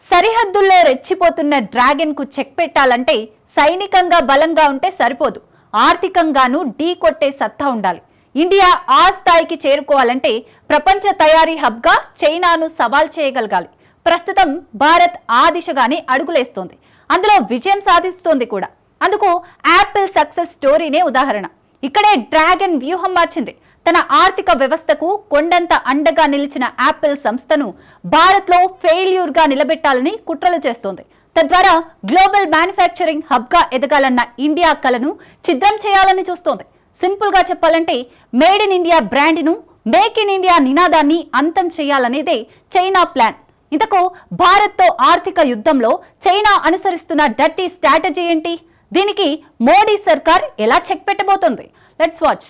సరిహద్దుల్లో రెచ్చిపోతున్న డ్రాగన్కు చెక్ పెట్టాలంటే సైనికంగా బలంగా ఉంటే సరిపోదు. ఆర్థికంగానూ ఢీ కొట్టే సత్తా ఉండాలి. ఇండియా ఆ స్థాయికి చేరుకోవాలంటే ప్రపంచ తయారీ హబ్గా చైనాను సవాల్ చేయగలగాలి. ప్రస్తుతం భారత్ ఆ దిశగానే అడుగులేస్తోంది. అందులో విజయం సాధిస్తోంది కూడా. అందుకు యాపిల్ సక్సెస్ స్టోరీనే ఉదాహరణ. ఇక్కడే డ్రాగన్ వ్యూహం మార్చింది. తన ఆర్థిక వ్యవస్థకు కొండంత అండగా నిలిచిన యాపిల్ సంస్థను భారత్లో ఫెయిల్యూర్గా నిలబెట్టాలని కుట్రలు చేస్తోంది. తద్వారా గ్లోబల్ మ్యానుఫ్యాక్చరింగ్ హబ్గా ఎదగాలన్న ఇండియా కలను ఛిద్రం చేయాలని చూస్తోంది. సింపుల్గా చెప్పాలంటే మేడ్ ఇన్ ఇండియా బ్రాండ్ను మేక్ ఇన్ ఇండియా నినాదాన్ని అంతం చేయాలనేదే చైనా ప్లాన్. ఇంతకు భారత్తో ఆర్థిక యుద్ధంలో చైనా అనుసరిస్తున్న డర్టీ స్ట్రాటజీ ఏంటి? దీనికి మోడీ సర్కార్ ఎలా చెక్ పెట్టబోతోంది? Let's watch.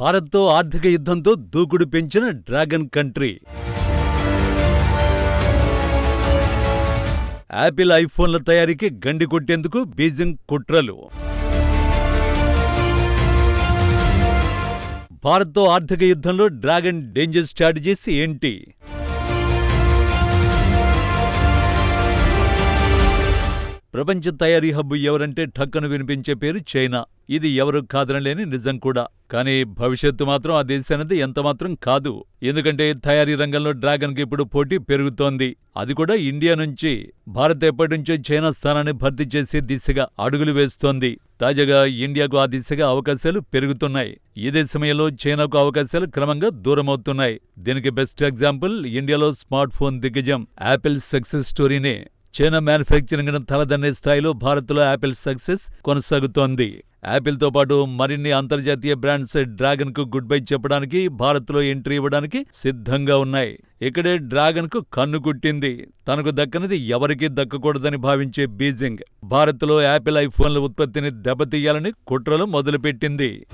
భారత్తో ఆర్థిక యుద్ధంతో దూకుడు పెంచిన డ్రాగన్ కంట్రీ. యాపిల్ ఐఫోన్ల తయారీకి గండి కొట్టేందుకు బీజింగ్ కుట్రలు. భారత్తో ఆర్థిక యుద్ధంలో డ్రాగన్ డేంజర్ స్ట్రాటజీస్ ఏంటి? ప్రపంచ తయారీ హబ్బు ఎవరంటే ఠక్కను వినిపించే పేరు చైనా. ఇది ఎవరు కాదనలేని నిజం కూడా. కానీ భవిష్యత్తు మాత్రం ఆ దేశానిది ఎంతమాత్రం కాదు. ఎందుకంటే తయారీ రంగంలో డ్రాగన్కి ఇప్పుడు పోటీ పెరుగుతోంది. అది కూడా ఇండియా నుంచి. భారత్ ఎప్పటి నుంచో చైనా స్థానాన్ని భర్తీ చేసే దిశగా అడుగులు వేస్తోంది. తాజాగా ఇండియాకు ఆ దిశగా అవకాశాలు పెరుగుతున్నాయి. ఇదే సమయంలో చైనాకు అవకాశాలు క్రమంగా దూరమవుతున్నాయి. దీనికి బెస్ట్ ఎగ్జాంపుల్ ఇండియాలో స్మార్ట్ ఫోన్ దిగ్గజం యాపిల్ సక్సెస్ స్టోరీనే. చైనా మ్యానుఫ్యాక్చరింగ్ తలదన్నే స్థాయిలో భారత్లో యాపిల్ సక్సెస్ కొనసాగుతోంది. యాపిల్తో పాటు మరిన్ని అంతర్జాతీయ బ్రాండ్స్ డ్రాగన్కు గుడ్ బై చెప్పడానికి భారత్లో ఎంట్రీ ఇవ్వడానికి సిద్ధంగా ఉన్నాయి. ఇక్కడే డ్రాగన్కు కన్ను కుట్టింది. తనకు దక్కనిది ఎవరికీ దక్కకూడదని భావించే బీజింగ్ భారత్లో యాపిల్ ఐఫోన్ల ఉత్పత్తిని దెబ్బతీయాలని కుట్రలు మొదలుపెట్టింది.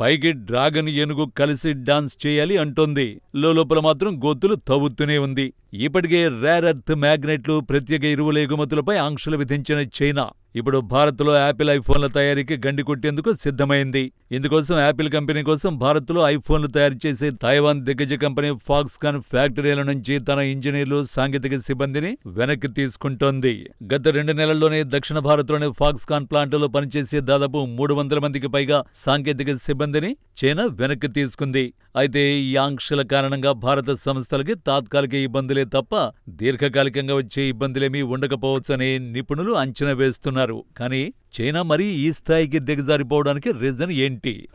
పైకి డ్రాగన్ ఏనుగు కలిసి డాన్స్ చేయాలి అంటోంది. లోపల మాత్రం గోతులు తవ్వుతూనే ఉంది. ఇప్పటికే రేర్ ఎర్త్ మ్యాగ్నెట్లు ప్రత్యేక ఎరువుల ఎగుమతులపై ఆంక్షలు విధించిన చైనా. ఇప్పుడు భారత్లో యాపిల్ ఐఫోన్ల తయారీకి గండి కొట్టేందుకు సిద్ధమైంది. ఇందుకోసం యాపిల్ కంపెనీ కోసం భారత్లో ఐఫోన్లు తయారు చేసే తైవాన్ దిగ్గజ కంపెనీ ఫాక్స్కాన్ ఫ్యాక్టరీల నుంచి తన ఇంజనీర్లు సాంకేతిక సిబ్బందిని వెనక్కి తీసుకుంటోంది. గత రెండు నెలల్లోనే దక్షిణ భారత్లోని ఫాక్స్కాన్ ప్లాంట్లో పనిచేసే దాదాపు మూడు వందల మందికి పైగా సాంకేతిక సిబ్బందిని చైనా వెనక్కి తీసుకుంది. అయితే ఈ ఆంక్షల కారణంగా భారత సంస్థలకి తాత్కాలిక ఇబ్బందులే తప్ప దీర్ఘకాలికంగా వచ్చే ఇబ్బందులేమీ ఉండకపోవచ్చని నిపుణులు అంచనా వేస్తున్నారు. కానీ చైనా మరీ ఈ స్థాయికి దిగజారిపోవడానికి రీజన్ ఏంటి?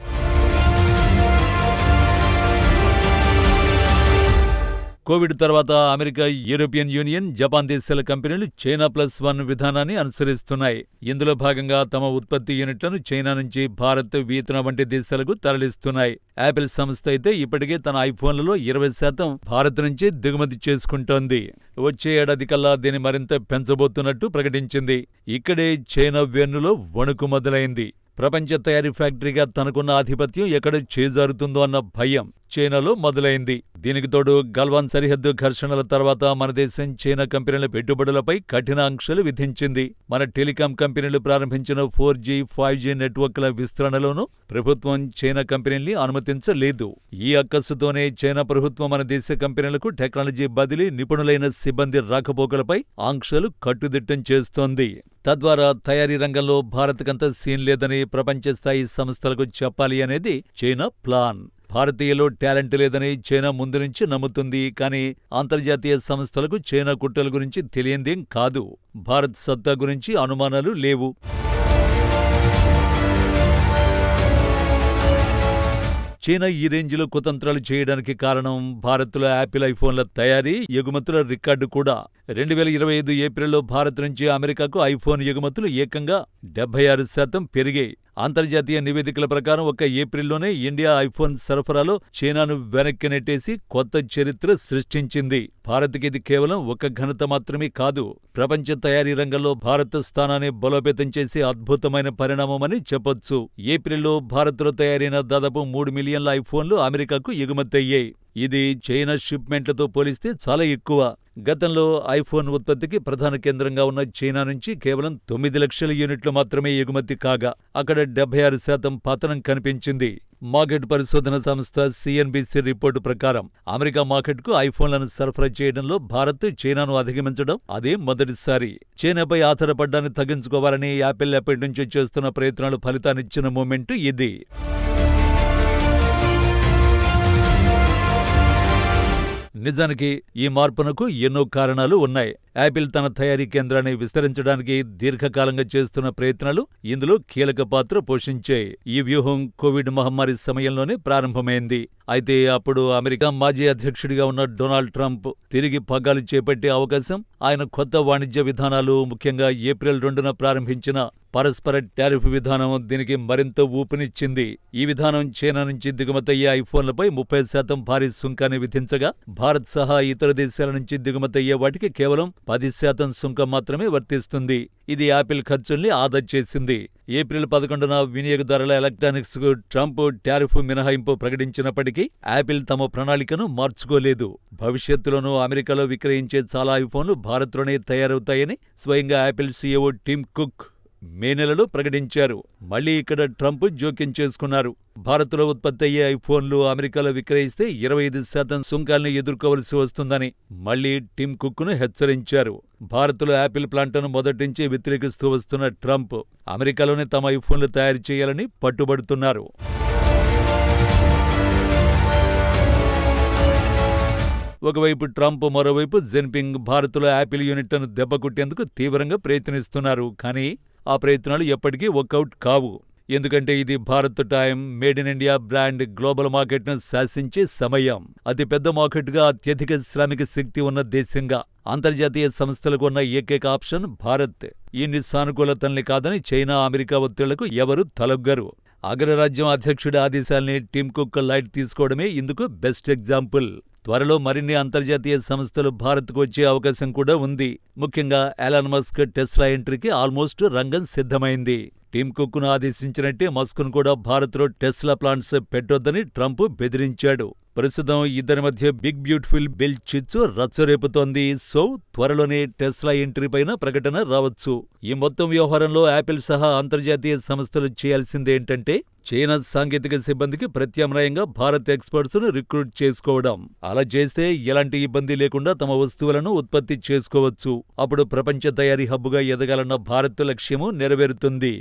కోవిడ్ తర్వాత అమెరికా యూరోపియన్ యూనియన్ జపాన్ దేశాల కంపెనీలు చైనా ప్లస్ వన్ విధానాన్ని అనుసరిస్తున్నాయి. ఇందులో భాగంగా తమ ఉత్పత్తి యూనిట్లను చైనా నుంచి భారత్ వియత్నాం వంటి దేశాలకు తరలిస్తున్నాయి. యాపిల్ సంస్థ అయితే ఇప్పటికే తన ఐఫోన్లలో ఇరవై శాతం భారత్ నుంచే దిగుమతి చేసుకుంటోంది. వచ్చే ఏడాది కల్లా దీన్ని మరింత పెంచబోతున్నట్టు ప్రకటించింది. ఇక్కడే చైనా వెన్నులో వణుకు మొదలైంది. ప్రపంచ తయారీ ఫ్యాక్టరీగా తనకున్న ఆధిపత్యం ఎక్కడ చేజారుతుందో అన్న భయం. చైనాలో మొదలైంది. దీనికి తోడు గల్వాన్ సరిహద్దు ఘర్షణల తర్వాత మన దేశం చైనా కంపెనీల పెట్టుబడులపై కఠిన ఆంక్షలు విధించింది. మన టెలికాం కంపెనీలు ప్రారంభించిన ఫోర్ జీ ఫైవ్ జీ నెట్వర్క్ల విస్తరణలోనూ ప్రభుత్వం చైనా కంపెనీల్ని అనుమతించలేదు. ఈ అక్కస్సుతోనే చైనా ప్రభుత్వం మన దేశ కంపెనీలకు టెక్నాలజీ బదిలీ నిపుణులైన సిబ్బంది రాకపోకలపై ఆంక్షలు కట్టుదిట్టం చేస్తోంది. తద్వారా తయారీ రంగంలో భారత్కంత సీన్ లేదని ప్రపంచ స్థాయి సంస్థలకు చెప్పాలి అనేది చైనా ప్లాన్. భారతీయులో టాలెంట్ లేదని చైనా ముందు నుంచి నమ్ముతుంది కానీ అంతర్జాతీయ సంస్థలకు చైనా కుట్రల గురించి తెలియందేం కాదు. భారత్ సత్తా గురించి అనుమానాలు లేవు. చైనా ఈ రేంజ్లో కుతంత్రాలు చేయడానికి కారణం భారత్లో యాపిల్ ఐఫోన్ల తయారీ ఎగుమతుల రికార్డు కూడా. రెండు వేల ఇరవై ఐదు ఏప్రిల్లో భారత్ నుంచి అమెరికాకు ఐఫోన్ ఎగుమతులు ఏకంగా డెబ్బై ఆరు శాతం పెరిగాయి. అంతర్జాతీయ నివేదికల ప్రకారం ఒక్క ఏప్రిల్లోనే ఇండియా ఐఫోన్ సరఫరాలో చైనాను వెనక్కి నెట్టేసి కొత్త చరిత్ర సృష్టించింది. భారత్కి ఇది కేవలం ఒక ఘనత మాత్రమే కాదు. ప్రపంచ తయారీ రంగంలో భారత స్థానాన్ని బలోపేతం చేసే అద్భుతమైన పరిణామమని చెప్పొచ్చు. ఏప్రిల్లో భారత్లో తయారైన దాదాపు మూడు మిలియన్ల ఐఫోన్లు అమెరికాకు ఎగుమతయ్యాయి. ఇది చైనా షిప్మెంట్లతో పోలిస్తే చాలా ఎక్కువ. గతంలో ఐఫోన్ ఉత్పత్తికి ప్రధాన కేంద్రంగా ఉన్న చైనా నుంచి కేవలం తొమ్మిది లక్షల యూనిట్లు మాత్రమే ఎగుమతి కాగా అక్కడ డెబ్బై ఆరు శాతం పతనం కనిపించింది. మార్కెట్ పరిశోధన సంస్థ సిఎన్బిసి రిపోర్టు ప్రకారం అమెరికా మార్కెట్కు ఐఫోన్లను సరఫరా చేయడంలో భారత్ చైనాను అధిగమించడం అదే మొదటిసారి. చైనాపై ఆధారపడ్డాన్ని తగ్గించుకోవాలని యాపిల్ ఎప్పటి నుంచి చేస్తున్న ప్రయత్నాలు ఫలితాన్నిచ్చిన మూమెంట్ ఇది. నిజానికి ఈ మార్పునకు ఎన్నో కారణాలు ఉన్నాయి. యాపిల్ తన తయారీ కేంద్రాన్ని విస్తరించడానికి దీర్ఘకాలంగా చేస్తున్న ప్రయత్నాలు ఇందులో కీలక పాత్ర పోషించాయి. ఈ వ్యూహం కోవిడ్ మహమ్మారి సమయంలోనే ప్రారంభమైంది. అయితే అప్పుడు అమెరికా మాజీ అధ్యక్షుడిగా ఉన్న డొనాల్డ్ ట్రంప్ తిరిగి పగ్గాలు చేపట్టే అవకాశం ఆయన కొత్త వాణిజ్య విధానాలు ముఖ్యంగా ఏప్రిల్ రెండున ప్రారంభించిన పరస్పర టారిఫ్ విధానం దీనికి మరింత ఊపునిచ్చింది. ఈ విధానం చైనా నుంచి దిగుమతయ్యే ఐఫోన్లపై ముప్పై శాతం భారీ సుంకాన్ని విధించగా భారత్ సహా ఇతర దేశాల నుంచి దిగుమతయ్యే వాటికి కేవలం పది శాతం సుంకం మాత్రమే వర్తిస్తుంది. ఇది యాపిల్ ఖర్చుల్ని ఆదా చేసింది. ఏప్రిల్ పదకొండున వినియోగదారుల ఎలక్ట్రానిక్స్కు ట్రంప్ టారిఫ్ మినహాయింపు ప్రకటించినప్పటికీ యాపిల్ తమ ప్రణాళికను మార్చుకోలేదు. భవిష్యత్తులోనూ అమెరికాలో విక్రయించే చాలా ఐఫోన్లు భారత్లోనే తయారవుతాయని స్వయంగా Apple CEO Tim Cook May నెలలో ప్రకటించారు. మళ్ళీ ఇక్కడ ట్రంప్ జోక్యం చేసుకున్నారు. భారత్లో ఉత్పత్తి అయ్యే ఐఫోన్లు అమెరికాలో విక్రయిస్తే ఇరవై ఐదు శాతం సుంకాల్ని ఎదుర్కోవలసి వస్తుందని మళ్ళీ టిమ్ కుక్ను హెచ్చరించారు. భారత్లో యాపిల్ ప్లాంట్ను మొదటించి వ్యతిరేకిస్తూ వస్తున్న ట్రంప్ అమెరికాలోనే తమ ఐఫోన్లు తయారు చేయాలని పట్టుబడుతున్నారు. ఒకవైపు ట్రంప్ మరోవైపు జెన్పింగ్ భారత్లో యాపిల్ యూనిట్లను దెబ్బకొట్టేందుకు తీవ్రంగా ప్రయత్నిస్తున్నారు. కానీ ఆ ప్రయత్నాలు ఎప్పటికీ వర్కౌట్ కావు. ఎందుకంటే ఇది Bharat time made in India brand global మార్కెట్ను శాసించే సమయం. అతిపెద్ద మార్కెట్గా అత్యధిక శ్రామిక శక్తి ఉన్న దేశంగా అంతర్జాతీయ సంస్థలకు ఉన్న ఏకైక ఆప్షన్ భారత్. ఇన్ని సానుకూలతల్ని కాదని చైనా అమెరికా ఒత్తిళ్ళకు ఎవరు తలొగ్గరు. అగ్రరాజ్యం అధ్యక్షుడి ఆదేశాల్ని టిమ్ కుక్ లైట్ తీసుకోవడమే ఇందుకు బెస్ట్ ఎగ్జాంపుల్. త్వరలో మరిన్ని అంతర్జాతీయ సంస్థలు భారత్కు వచ్చే అవకాశం కూడా ఉంది. ముఖ్యంగా ఎలాన్ మస్క్ టెస్లా ఎంట్రీకి ఆల్మోస్ట్ రంగం సిద్ధమైంది. టీమ్ కుక్ను ఆదేశించినట్టే మస్క్ను కూడా భారత్లో టెస్లా ప్లాంట్స్ పెట్టొద్దని ట్రంప్ బెదిరించాడు. ప్రస్తుతం ఇద్దరి మధ్య బిగ్ బ్యూటిఫుల్ బిల్ చిచ్చు రచ్చరేపుతోంది. సో త్వరలోనే టెస్లా ఎంట్రీ పైన ప్రకటన రావచ్చు. ఈ మొత్తం వ్యవహారంలో యాపిల్ సహా అంతర్జాతీయ సంస్థలు చేయాల్సిందేంటంటే చైనా సాంకేతిక సిబ్బందికి ప్రత్యామ్నాయంగా భారత్ ఎక్స్పర్ట్స్ను రిక్రూట్ చేసుకోవడం. అలా చేస్తే ఎలాంటి ఇబ్బంది లేకుండా తమ వస్తువులను ఉత్పత్తి చేసుకోవచ్చు. అప్పుడు ప్రపంచ తయారీ హబ్బుగా ఎదగాలన్న భారత్ లక్ష్యము నెరవేరుతుంది.